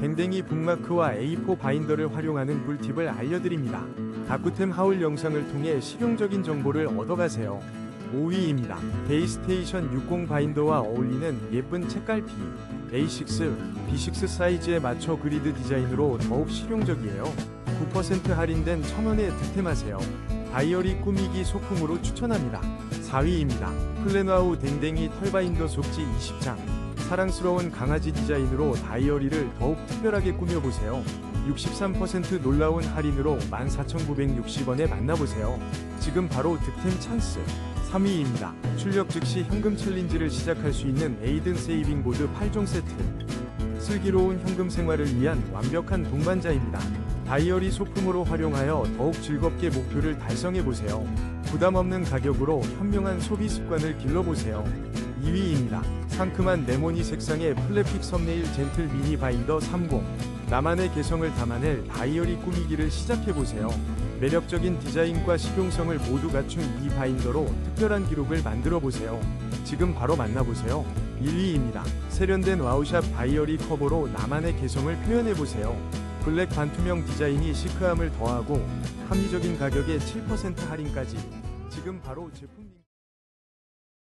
댕댕이 북마크와 A4 바인더를 활용하는 꿀팁을 알려드립니다. 다쿠템 하울 영상을 통해 실용적인 정보를 얻어가세요. 5위입니다. 데이스테이션 60 바인더와 어울리는 예쁜 책갈피 A6, B6 사이즈에 맞춰 그리드 디자인으로 더욱 실용적이에요. 9% 할인된 1000원에 득템하세요. 다이어리 꾸미기 소품으로 추천합니다. 4위입니다. 플래너아우 댕댕이 털바인더 속지 20장 사랑스러운 강아지 디자인으로 다이어리를 더욱 특별하게 꾸며보세요. 63% 놀라운 할인으로 14,960원에 만나보세요. 지금 바로 득템 찬스. 3위입니다. 출력 즉시 현금 챌린지를 시작할 수 있는 에이든 세이빙 보드 8종 세트. 슬기로운 현금 생활을 위한 완벽한 동반자입니다. 다이어리 소품으로 활용하여 더욱 즐겁게 목표를 달성해 보세요. 부담 없는 가격으로 현명한 소비 습관을 길러보세요. 2위입니다. 상큼한 네모니 색상의 플래픽 썸네일 젠틀 미니 바인더 30. 나만의 개성을 담아낼 다이어리 꾸미기를 시작해 보세요. 매력적인 디자인과 실용성을 모두 갖춘 이 바인더로 특별한 기록을 만들어 보세요. 지금 바로 만나보세요. 1위입니다. 세련된 와우샵 다이어리 커버로 나만의 개성을 표현해 보세요. 블랙 반투명 디자인이 시크함을 더하고 합리적인 가격에 7% 할인까지. 지금 바로 제품